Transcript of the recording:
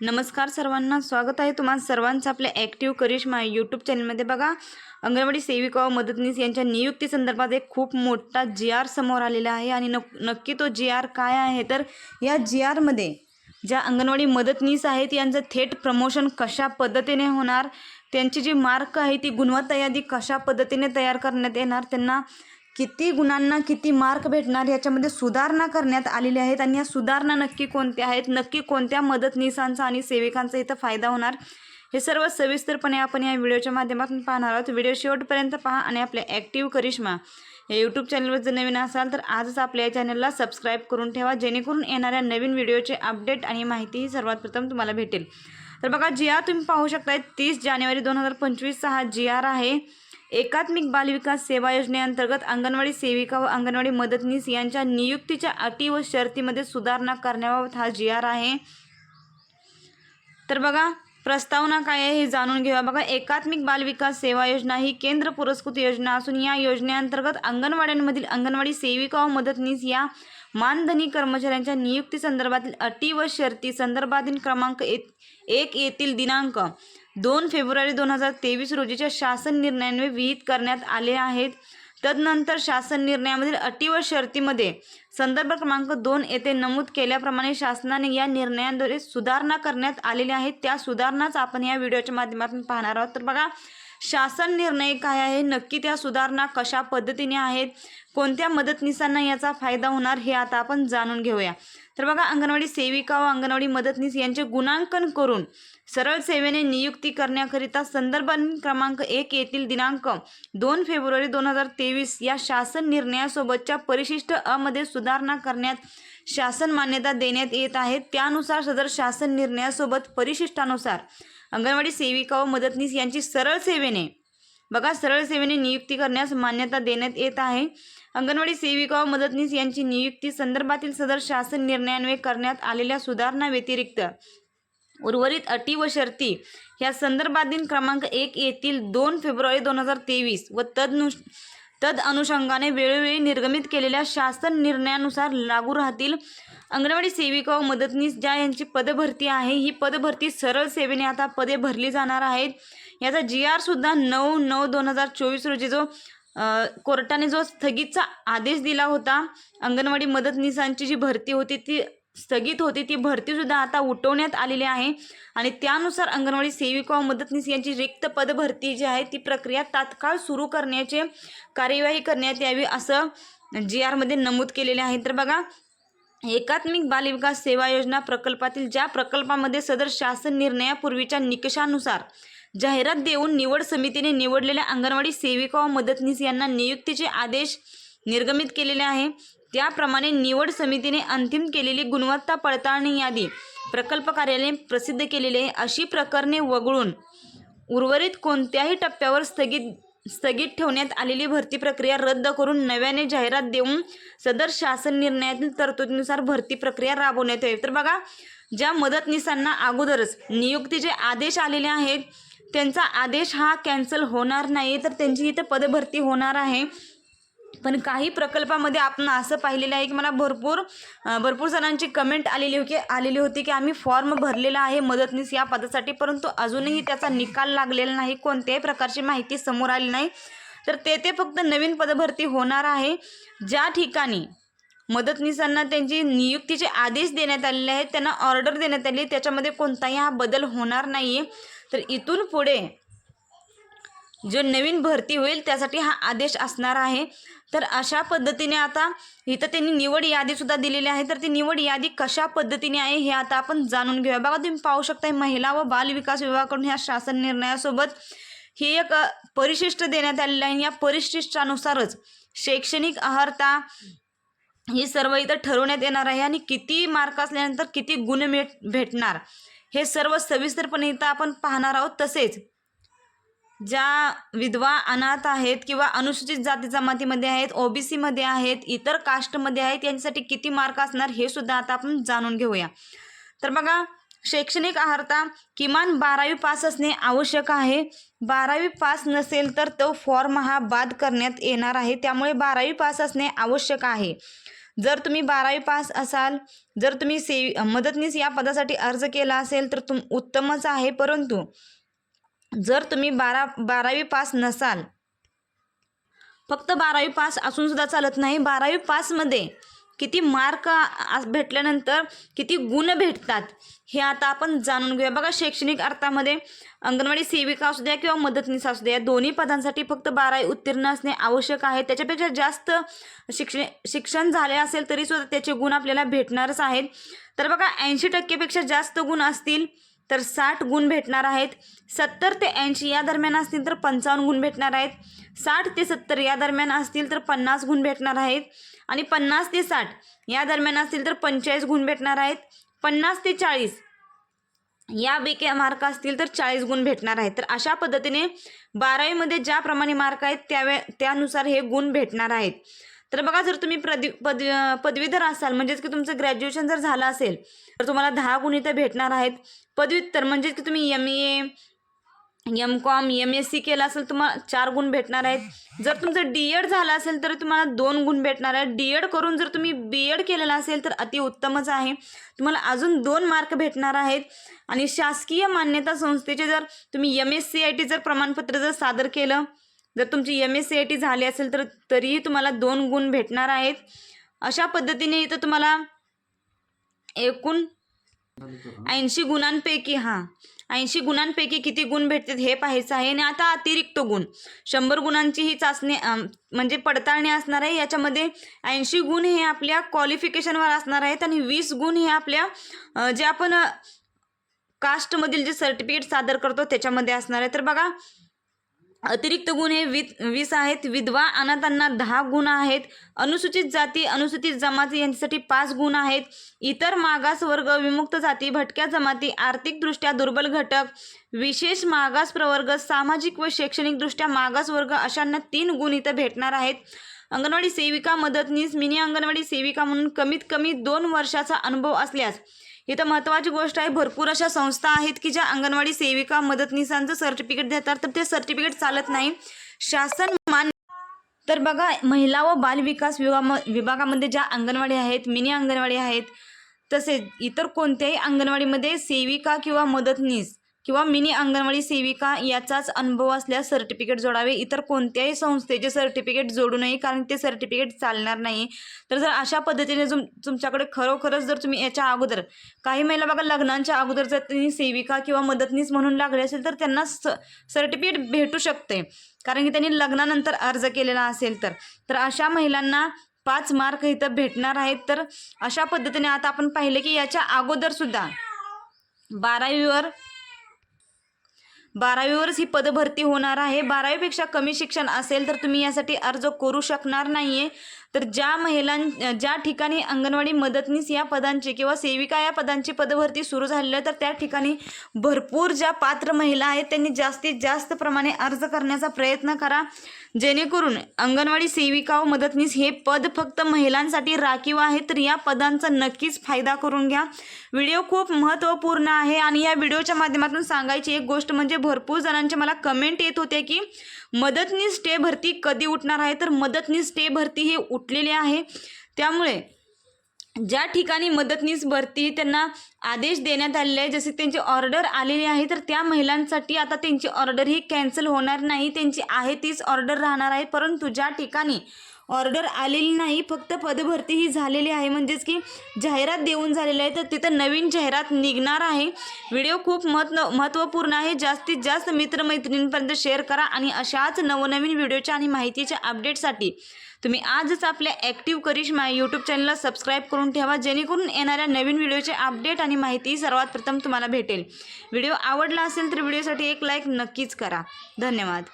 नमस्कार सर्वांना स्वागत आहे तुम्हाला सर्वांचं आपल्या ॲक्टिव्ह करिश्मा यूट्यूब चॅनलमध्ये बघा अंगणवाडी सेविका व मदतनीस यांच्या नियुक्ती संदर्भात एक खूप मोठा जी आर समोर आलेला आहे आणि नक्की तो जी आर काय आहे? तर या जी आरमध्ये ज्या अंगणवाडी मदतनीस आहेत यांचं थेट प्रमोशन कशा पद्धतीने होणार? त्यांची जी मार्क आहे ती गुणवत्ता यादी कशा पद्धतीने तयार करण्यात येणार? त्यांना किती गुणांना किती मार्क भेटणार याच्यामध्ये सुधारणा करण्यात आलेल्या आहेत आणि या सुधारणा नक्की कोणत्या आहेत नक्की कोणत्या मदतनीसांचा आणि सेविकांचा इथं फायदा होणार हे सर्व सविस्तरपणे आपण या व्हिडिओच्या माध्यमातून पाहणार आहोत. व्हिडिओ शेवटपर्यंत पहा आणि आपल्या ॲक्टिव्ह करिश्मा या यूट्यूब चॅनलवर जर नवीन असाल तर आजच आपल्या या चॅनलला सबस्क्राईब करून ठेवा जेणेकरून येणाऱ्या नवीन व्हिडिओचे अपडेट आणि माहितीही सर्वात प्रथम तुम्हाला भेटेल. तर बघा जी आर तुम्ही पाहू शकताय तीस जानेवारी दोन हजार पंचवीसचा हा जी आर आहे. एकात्मिक बालविकास सेवा योजनेअंतर्गत अंगणवाडी सेविका व अंगणवाडी मदतनीस यांच्या नियुक्तीच्या अटी व शर्तीमध्ये सुधारणा करण्याबाबत हा जी आर आहे. तर बघा प्रस्तावना काय आहे हे जाणून घेऊया. बघा एकात्मिक बालविकास सेवा योजना ही केंद्र पुरस्कृत योजना असून या योजनेअंतर्गत अंगणवाड्यांमधील अंगणवाडी सेविका व मदतनीस या मानधनी कर्मचाऱ्यांच्या नियुक्ती संदर्भातील अटी व शर्ती संदर्भातील क्रमांक एक एक येथील दिनांक दोन फेब्रुवारी दोन हजार तेवीस रोजीच्या शासन निर्णयान्वये विहित करण्यात आले आहेत. तदनंतर शासन निर्णयामधील अटी व शर्तीमध्ये संदर्भ क्रमांक दोन येथे नमूद केल्याप्रमाणे शासनाने या निर्णयांद्वारे सुधारणा करण्यात आलेल्या आहेत त्या सुधारणाच आपण या व्हिडिओच्या माध्यमातून पाहणार आहोत. तर बघा शासन निर्णय काय आहे? नक्की त्या सुधारणा कशा पद्धतीने आहेत? कोणत्या मदतनीसांना याचा फायदा होणार? हे आता आपण जाणून घेऊया. तर बघा अंगणवाडी सेविका व अंगणवाडी मदतनीस यांचे गुणांकन करून सरळ सेवेने नियुक्ती करण्याकरिता संदर्भ क्रमांक एक येथील दिनांक दोन फेब्रुवारी दोन हजार तेवीस या शासन निर्णयासोबतच्या परिशिष्ट अमध्ये सुधारणा करण्यात शासन मान्यता देण्यात येत आहे. त्यानुसार सदर शासन निर्णयासोबत परिशिष्टानुसार अंगणवाडी सेविका व मदतनीस यांची सरळ सेवेने बघा सरळ सेवेने नियुक्ती करण्यास मान्यता देण्यात येत आहे. अंगणवाडी सेविका व मदतनीस यांची नियुक्ती संदर्भातील सदर शासन निर्णयान्वये करण्यात आलेल्या सुधारणा व्यतिरिक्त उर्वरित अटी व शर्ती या दिन क्रमांक एक येथील दोन फेब्रुवारी दोन हजार तेवीस व तदनु तद अनुषंगाने वेळोवेळी निर्गमित केलेल्या शासन निर्णयानुसार लागू राहतील. अंगणवाडी सेविका व मदतनीस ज्या यांची पदभरती आहे ही पदभरती सरळ सेवेने आता पदे भरली जाणार आहेत. याचा जी आर सुद्धा नऊ नऊ दोन हजार चोवीस रोजी जो कोर्टाने जो स्थगितचा आदेश दिला होता अंगणवाडी मदतनीसांची जी भरती होती ती स्थगित होती ती भरतीसुद्धा आता उठवण्यात आलेली आहे. आणि त्यानुसार अंगणवाडी सेविका व मदतनीस यांची रिक्त पदभरती जी आहे ती प्रक्रिया तात्काळ सुरू करण्याचे कार्यवाही करण्यात यावी असं जी आरमध्ये नमूद केलेले आहे. तर बघा एकात्मिक बालविकास सेवा योजना प्रकल्पातील ज्या प्रकल्पामध्ये सदर शासन निर्णयापूर्वीच्या निकषानुसार जाहिरात देऊन निवड समितीने निवडलेल्या अंगणवाडी सेविका व मदतनीस यांना नियुक्तीचे आदेश निर्गमित केलेले आहे. त्याप्रमाणे निवड समितीने अंतिम केलेली गुणवत्ता पडताळणी यादी प्रकल्प कार्यालयाने प्रसिद्ध केलेली आहे. अशी प्रकरणे वगळून उर्वरित कोणत्याही टप्प्यावर स्थगित स्थगित ठेवण्यात आलेली भरती प्रक्रिया रद्द करून नव्याने जाहिरात देऊन सदर शासन निर्णयातील तरतुदीनुसार भरती प्रक्रिया राबवण्यात यावी. तर बघा ज्या मदतनीसांना अगोदरच नियुक्तीचे आदेश आलेले आहेत त्यांचा आदेश हा कॅन्सल होणार नाही तर त्यांची इथं पदभरती होणार आहे. पण काही प्रकल्पामध्ये आपण असं पाहिलेलं आहे की मला भरपूर भरपूर जणांची कमेंट आलेली होती आलेली होती की आम्ही फॉर्म भरलेला आहे मदतनीस या पदासाठी परंतु अजूनही त्याचा निकाल लागलेला नाही कोणत्याही प्रकारची माहिती समोर आली नाही. तर तेथे फक्त नवीन पदभरती होणार आहे. ज्या ठिकाणी मदतनीसांना त्यांची नियुक्तीचे आदेश देण्यात आलेले आहेत त्यांना ऑर्डर देण्यात आली आहे, त्याच्यामध्ये कोणताही हा बदल होणार नाही आहे तर इथून पुढे जो नवीन भरती होईल त्यासाठी हा आदेश असणार आहे. तर अशा पद्धतीने आता इथं त्यांनी निवड यादीसुद्धा दिलेली आहे. तर ती निवड यादी कशा पद्धतीने आहे हे आता आपण जाणून घेऊया. बघा तुम्ही पाहू शकता महिला व बाल विकास विभागाकडून ह्या शासन निर्णयासोबत ही एक परिशिष्ट देण्यात आलेलं आहे. या परिशिष्टानुसारच शैक्षणिक अर्हता ही सर्व इथं ठरवण्यात येणार आहे. आणि किती मार्क असल्यानंतर किती गुण भेट भेटणार? हे सर्व सविस्तरपणे इथं आपण पाहणार आहोत. तसेच ज्या विधवा अनाथ आहेत किंवा अनुसूचित जाती जमातीमध्ये आहेत ओबीसीमध्ये आहेत इतर कास्टमध्ये आहेत यांच्यासाठी किती मार्क असणार हे सुद्धा आता आपण जाणून घेऊया. तर बघा शैक्षणिक अर्हता किमान बारावी पास असणे आवश्यक आहे. बारावी पास नसेल तर तो फॉर्म हा बाद करण्यात येणार आहे. त्यामुळे बारावी पास असणे आवश्यक आहे. जर तुम्ही बारावी पास असाल जर तुम्ही सेवी मदतनीस या पदासाठी अर्ज केला असेल तर तुम उत्तमच आहे. परंतु जर तुम्ही बारा बारावी पास नसाल फक्त बारावी पास असूनसुद्धा चालत नाही. बारावी पासमध्ये किती मार्क भेटल्यानंतर किती गुण भेटतात हे आता आपण जाणून घेऊया. बघा शैक्षणिक अर्थामध्ये अंगणवाडी सेविका असू द्या किंवा मदतनीस असू द्या दोन्ही पदांसाठी फक्त बारावी उत्तीर्ण असणे आवश्यक आहे. त्याच्यापेक्षा जास्त शिक्षण शिक्षण झाले असेल तरी सुद्धा त्याचे गुण आपल्याला भेटणारच आहेत. तर बघा ऐंशी टक्केपेक्षा जास्त गुण असतील तर साठ गुण भेटणार आहेत. सत्तर ते ऐंशी या दरम्यान असतील तर पंचावन्न गुण भेटणार आहेत. साठ ते सत्तर या दरम्यान असतील तर पन्नास गुण भेटणार आहेत. आणि पन्नास ते साठ. या दरम्यान असतील तर पंचेचाळीस गुण भेटणार आहेत. पन्नास ते चाळीस. यापैकी मार्क असतील तर चाळीस गुण भेटणार आहेत. तर अशा पद्धतीने बारावीमध्ये ज्याप्रमाणे मार्क आहेत त्यावे त्यानुसार हे गुण भेटणार आहेत. तर बघा जर तुम्ही प्रदि पद पदवीधर असाल म्हणजेच की तुमचं ग्रॅज्युएशन जर झालं असेल तर तुम्हाला दहा गुण इथं भेटणार आहेत. पदव्युत्तर म्हणजेच की तुम्ही M A M com M S C केलं असेल तुम्हाला चार गुण भेटणार आहेत. जर तुमचं डी एड झालं असेल तर तुम्हाला दोन गुण भेटणार आहेत. डी एड करून जर तुम्ही बी एड केलेलं असेल तर अतिउत्तमच आहे. तुम्हाला अजून दोन मार्क भेटणार आहेत. आणि शासकीय मान्यता संस्थेचे जर तुम्ही M S C I T जर प्रमाणपत्र जर सादर केलं जर तुमची M S C I T झाली असेल तर तरीही तुम्हाला दोन गुण भेटणार आहेत. अशा पद्धतीने इथं तुम्हाला एकूण ऐंशी गुणांपैकी हां ऐंशी गुणांपैकी किती गुण भेटतात हे पाहायचं आहे. आणि आता अतिरिक्त गुण. शंभर गुणांची ही चाचणी म्हणजे पडताळणी असणार आहे. याच्यामध्ये ऐंशी गुण हे आपल्या क्वालिफिकेशनवर असणार आहेत आणि वीस गुण हे आपल्या जे आपण कास्टमधील जे सर्टिफिकेट सादर करतो त्याच्यामध्ये असणार आहे. तर बघा अतिरिक्त गुण हे वीस वीस आहेत. विधवा अनाथांना दहा गुण आहेत. अनुसूचित जाती अनुसूचित जमाती यांच्यासाठी पाच गुण आहेत. इतर मागास वर्ग विमुक्त जाती भटक्या जमाती आर्थिकदृष्ट्या दुर्बल घटक विशेष मागास प्रवर्ग सामाजिक व शैक्षणिकदृष्ट्या मागास वर्ग अशांना तीन गुण इथं भेटणार आहेत. अंगणवाडी सेविका मदतनीस मिनी अंगणवाडी सेविका म्हणून कमीत कमी दोन वर्षाचा अनुभव असल्यास इथं महत्त्वाची गोष्ट आहे भरपूर अशा संस्था आहेत की ज्या अंगणवाडी सेविका मदतनीसांचं सर्टिफिकेट देतात तर ते सर्टिफिकेट चालत नाही. शासन मान्य तर बघा महिला व बालविकास विभागा विभागामध्ये ज्या अंगणवाडी आहेत मिनी अंगणवाडी आहेत तसेच इतर कोणत्याही अंगणवाडीमध्ये सेविका किंवा मदतनीस किंवा मिनी अंगणवाडी सेविका याचाच अनुभव असल्यास सर्टिफिकेट जोडावे. इतर कोणत्याही संस्थेचे सर्टिफिकेट जोडू नये कारण ते सर्टिफिकेट चालणार नाही. तर जर अशा पद्धतीने तुम तुमच्याकडे खरोखरच जर तुम्ही याच्या अगोदर काही महिला बघा लग्नांच्या अगोदर जर त्यांनी सेविका किंवा मदतनीस म्हणून लागले असेल तर त्यांना स सर्टिफिकेट भेटू शकते. कारण की त्यांनी लग्नानंतर अर्ज केलेला असेल तर. तर अशा महिलांना पाच मार्क इथं भेटणार आहेत. तर अशा पद्धतीने आता आपण पाहिले की याच्या अगोदरसुद्धा बारावीवर बारावीवरच ही पदभरती होणार आहे. बारावीपेक्षा कमी शिक्षण असेल तर तुम्ही यासाठी अर्ज करू शकणार नाही आहे तर ज्या महिलां ज्या ठिकाणी अंगणवाडी मदतनीस या पदांची किंवा सेविका या पदांची पदभरती सुरू झालेली आहे तर त्या ठिकाणी भरपूर ज्या पात्र महिला आहेत त्यांनी जास्तीत जास्त प्रमाणे अर्ज करण्याचा प्रयत्न करा. जेणेकरून अंगणवाडी सेविका व मदतनीस हे पद फक्त महिलांसाठी राखीव आहे तर या पदांचा नक्कीच फायदा करून घ्या. व्हिडिओ खूप महत्त्वपूर्ण आहे आणि या व्हिडिओच्या माध्यमातून सांगायची एक गोष्ट म्हणजे भरपूर जणांचे मला कमेंट येत होते की मदतनीस स्टे भरती कधी उठणार आहे? तर मदतनीस स्टे भरती हे उठलेली आहे. त्यामुळे ज्या ठिकाणी मदतनीस भरती त्यांना आदेश देण्यात आलेले आहे जसे त्यांची ऑर्डर आलेली आहे तर त्या महिलांसाठी आता त्यांची ऑर्डर ही कॅन्सल होणार नाही. त्यांची आहे तीच ऑर्डर राहणार आहे परंतु ज्या ठिकाणी ऑर्डर आलेली नाही फक्त पदभरती ही झालेली आहे. म्हणजेच की जाहिरात देऊन झालेली आहे. तर तिथं नवीन जाहिरात निघणार आहे. व्हिडिओ खूप महत्त्व महत्त्वपूर्ण आहे. जास्तीत जास्त मित्रमैत्रिणींपर्यंत शेअर करा आणि अशाच नवनवीन व्हिडिओच्या आणि माहितीच्या अपडेटसाठी तुम्ही आजच आपल्या ॲक्टिव्ह करिश्मा यूट्यूब चॅनलला सबस्क्राईब करून ठेवा जेणेकरून येणाऱ्या नवीन व्हिडिओचे अपडेट आणि माहिती सर्वात प्रथम तुम्हाला भेटेल. व्हिडिओ आवडला असेल तर व्हिडिओसाठी एक लाईक नक्कीच करा. धन्यवाद.